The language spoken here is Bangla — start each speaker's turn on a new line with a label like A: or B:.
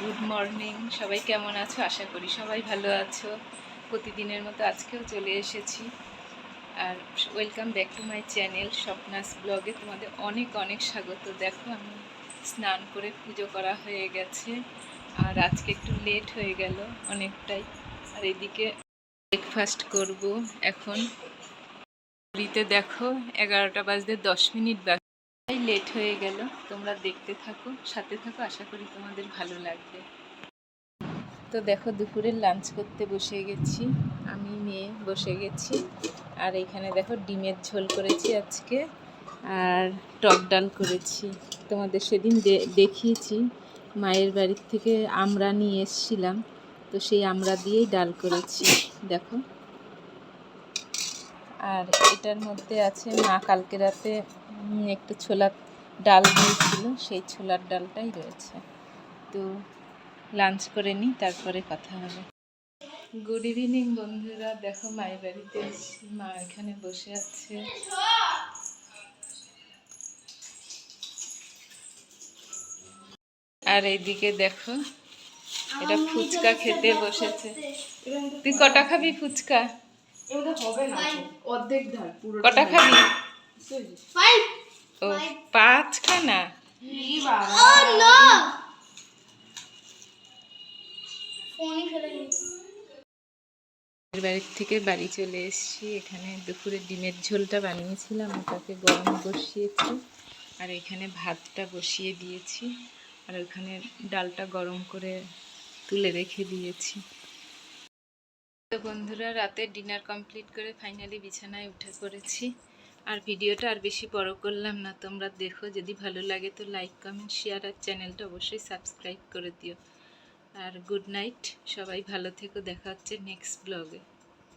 A: গুড মর্নিং সবাই কেমন আছো? আশা করি সবাই ভালো আছো। প্রতিদিনের মতো আজকেও চলে এসেছি। আর welcome back to my channel Swapna's ব্লগে তোমাদের অনেক অনেক স্বাগত। দেখো, আমি স্নান করে পুজো করা হয়ে গেছে। আর আজকে একটু লেট হয়ে গেল অনেকটাই। আর এদিকে ব্রেকফাস্ট করব এখন। ঘড়িতে দেখো, এগারোটা বাজতে দশ মিনিট বাকি। তাই লেট হয়ে গেল। তোমরা দেখতে থাকো, সাথে থাকো, আশা করি তোমাদের ভালো লাগবে। তো দেখো, দুপুরের লাঞ্চ করতে বসে গেছি। আমি, মেয়ে বসে গেছি। আর এখানে দেখো, ডিমের ঝোল করেছি আজকে। আর টক ডাল করেছি। তোমাদের সেদিন দেখিয়েছি। মায়ের বাড়ির থেকে আমরা নিয়ে এসছিলাম। তো সেই আমরা দিয়েই ডাল করেছি। দেখো। আর এটার মধ্যে আছে মা কালকে রাতে একটু ছোলার ডাল দিয়েছিল, সেই ছোলার ডালটাই রয়েছে। তো লাঞ্চ করে নিই, তারপরে কথা হবে। গুড ইভিনিং বন্ধুরা। দেখো, মায়ের বাড়িতে এসেছি। মা এখানে বসে আছে। আর এইদিকে দেখো, এটা ফুচকা খেতে বসেছে। তুই কটা খাবি ফুচকা?
B: হবে না অর্ধেক ঢাল পুরো
A: কটা খাবি? ও বাড়ির থেকে বাড়ি চলে এসেছি। এখানে দুপুরে ডিমের ঝোলটা বানিয়েছিলাম ওটাকে গরম বসিয়েছি আর এখানে ভাতটা বসিয়ে দিয়েছি আর ওখানে ডালটা গরম করে তুলে রেখে দিয়েছি। তো বন্ধুরা, রাতে ডিনার কমপ্লিট করে ফাইনালি বিছানায় উঠে পড়েছি। আর ভিডিওটা আর বেশি বড় করলাম না, তোমরা দেখো, যদি ভালো লাগে তো লাইক কমেন্ট শেয়ার আর চ্যানেলটা অবশ্যই সাবস্ক্রাইব করে দিও। আর গুড নাইট সবাই ভালো থেকো, দেখা হচ্ছে নেক্সট ব্লগে